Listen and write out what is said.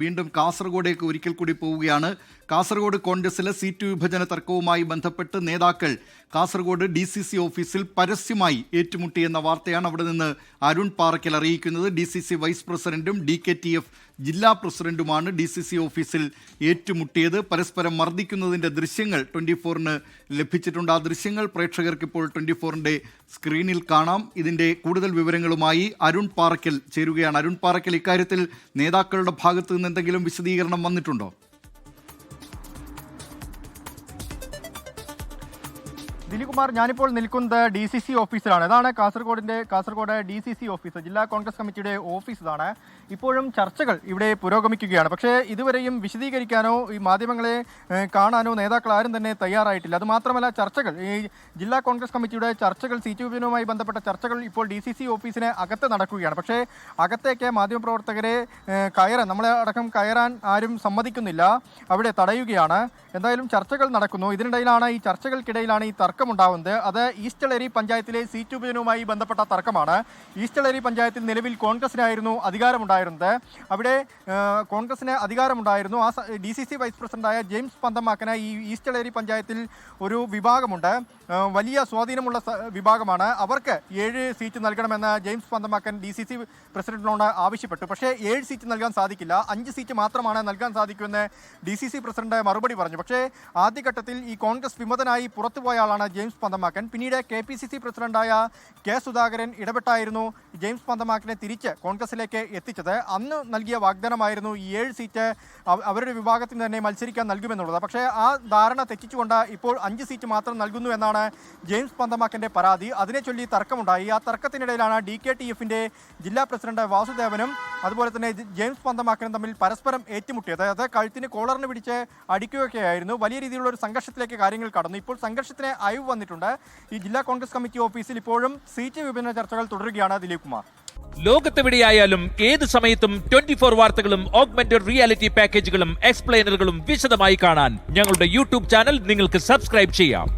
വീണ്ടും കാസർഗോഡേക്ക് ഒരിക്കൽ കൂടി പോവുകയാണ്. കാസർഗോഡ് കോൺഗ്രസിലെ സീറ്റ് വിഭജന തർക്കവുമായി ബന്ധപ്പെട്ട് നേതാക്കൾ കാസർഗോഡ് ഡി സി സി ഓഫീസിൽ പരസ്യമായി ഏറ്റുമുട്ടിയെന്ന വാർത്തയാണ് അവിടെ നിന്ന് അരുൺ പാറയ്ക്കൽ അറിയിക്കുന്നത്. ഡി സി സി വൈസ് പ്രസിഡന്റും ഡി കെ ടി എഫ് ജില്ലാ പ്രസിഡന്റുമാണ് ഡി സി സി ഓഫീസിൽ ഏറ്റുമുട്ടിയത്. പരസ്പരം മർദ്ദിക്കുന്നതിന്റെ ദൃശ്യങ്ങൾ ട്വന്റി ഫോറിന് ലഭിച്ചിട്ടുണ്ട്. ആ ദൃശ്യങ്ങൾ പ്രേക്ഷകർക്ക് ഇപ്പോൾ ട്വന്റി ഫോറിന്റെ സ്ക്രീനിൽ കാണാം. ഇതിന്റെ കൂടുതൽ വിവരങ്ങളുമായി അരുൺ പാറയ്ക്കൽ ചേരുകയാണ്. അരുൺ പാറയ്ക്കൽ ഇക്കാര്യത്തിൽ നേതാക്കളുടെ ഭാഗത്തു നിന്ന് എന്തെങ്കിലും വിശദീകരണം വന്നിട്ടുണ്ടോ? ദിലീകുമാർ ഞാനിപ്പോൾ നിൽക്കുന്നത് ഡി സി സി ഓഫീസിലാണ്. ഇതാണ് കാസർഗോഡിന്റെ Kasaragod D C C office. ജില്ലാ കോൺഗ്രസ് കമ്മിറ്റിയുടെ ഓഫീസ് ഇതാണ് ഇപ്പോഴും ചർച്ചകൾ ഇവിടെ പുരോഗമിക്കുകയാണ്. പക്ഷേ ഇതുവരെയും വിശദീകരിക്കാനോ ഈ മാധ്യമങ്ങളെ കാണാനോ നേതാക്കൾ ആരും തന്നെ തയ്യാറായിട്ടില്ല. അതുമാത്രമല്ല ചർച്ചകൾ ഈ ജില്ലാ കോൺഗ്രസ് കമ്മിറ്റിയുടെ ചർച്ചകൾ സീറ്റ് വിഭജനവുമായി ബന്ധപ്പെട്ട ചർച്ചകൾ ഇപ്പോൾ ഡി സി സി ഓഫീസിന് അകത്ത് നടക്കുകയാണ്. പക്ഷേ അകത്തേക്ക് മാധ്യമപ്രവർത്തകരെ കയറാൻ നമ്മളെ അടക്കം കയറാൻ ആരും സമ്മതിക്കുന്നില്ല. അവിടെ തടയുകയാണ്. എന്തായാലും ചർച്ചകൾ നടക്കുന്നു. ഇതിനിടയിലാണ് ഈ ചർച്ചകൾക്കിടയിലാണ് ഈ തർക്കമുണ്ടാകുന്നത് അത് ഈസ്റ്റളേരി പഞ്ചായത്തിലെ സീറ്റ് വിഭജനവുമായി ബന്ധപ്പെട്ട തർക്കമാണ്. ഈസ്റ്റളേരി പഞ്ചായത്തിൽ നിലവിൽ കോൺഗ്രസിനായിരുന്നു അധികാരമുണ്ടായിരുന്നത്. അവിടെ കോൺഗ്രസിന് അധികാരമുണ്ടായിരുന്നു. ആ ഡി സി സി വൈസ് പ്രസിഡന്റായ ജെയിംസ് പന്തമാക്കന ഈ ഈസ്റ്റളേരി പഞ്ചായത്തിൽ ഒരു വിഭാഗമുണ്ട്. വലിയ സ്വാധീനമുള്ള വിഭാഗമാണ്. അവർക്ക് ഏഴ് സീറ്റ് നൽകണമെന്ന് James Panthamakkan D C C പ്രസിഡന്റിനോട് ആവശ്യപ്പെട്ടു. പക്ഷേ ഏഴ് സീറ്റ് നൽകാൻ സാധിക്കില്ല. അഞ്ച് സീറ്റ് മാത്രമാണ് നൽകാൻ സാധിക്കുമെന്ന് ഡി സി സി പ്രസിഡന്റ് മറുപടി പറഞ്ഞു. പക്ഷേ ആദ്യഘട്ടത്തിൽ ഈ കോൺഗ്രസ് വിമതനായി പുറത്തുപോയ ആളാണ് ജെയിംസ് പന്തമാക്കൻ. പിന്നീട് കെ പി സി സി പ്രസിഡന്റായ കെ സുധാകരൻ ഇടപെട്ടായിരുന്നു ജെയിംസ് പന്തമാക്കനെ തിരിച്ച് കോൺഗ്രസിലേക്ക് എത്തിച്ചത്. അന്ന് നൽകിയ വാഗ്ദാനമായിരുന്നു ഈ ഏഴ് സീറ്റ് അവരുടെ വിഭാഗത്തിന് തന്നെ മത്സരിക്കാൻ നൽകുമെന്നുള്ളത്. പക്ഷേ ആ ധാരണ തെറ്റിച്ചുകൊണ്ട് ഇപ്പോൾ അഞ്ച് സീറ്റ് മാത്രം നൽകുന്നു എന്നാണ് ജെയിംസ് പന്തമാക്കന്റെ പരാതി. അതിനെ ചൊല്ലി തർക്കമുണ്ടായി. ആ തർക്കത്തിനിടയിലാണ് ഡി കെ ടി എഫിന്റെ ജില്ലാ പ്രസിഡന്റ് വാസുദേവനും അതുപോലെ തന്നെ ജെയിംസ് പന്തമാക്കനും തമ്മിൽ പരസ്പരം ഏറ്റുമുട്ടിയത്. അതായത് കഴുത്തിന് കോളറിന് പിടിച്ച് അടിക്കുകയൊക്കെയായിരുന്നു. വലിയ രീതിയിലുള്ള ഒരു സംഘർഷത്തിലേക്ക് കാര്യങ്ങൾ കടന്നു. ഇപ്പോൾ സംഘർഷത്തിന് അയവ് വന്നിട്ടുണ്ട്. ഈ ജില്ലാ കോൺഗ്രസ് കമ്മിറ്റി ഓഫീസിൽ ഇപ്പോഴും സീറ്റ് വിഭജന ചർച്ചകൾ തുടരുകയാണ് ദിലീപ് കുമാർ. ലോകത്തെവിടെയായാലും ഏത് സമയത്തും ട്വന്റി ഫോർ വാർത്തകളും ഓഗ്മെന്റഡ് റിയാലിറ്റി പാക്കേജുകളും എക്സ്പ്ലെയിനറുകളും വിശദമായി കാണാൻ ഞങ്ങളുടെ യൂട്യൂബ് ചാനൽ നിങ്ങൾക്ക് സബ്സ്ക്രൈബ് ചെയ്യാം.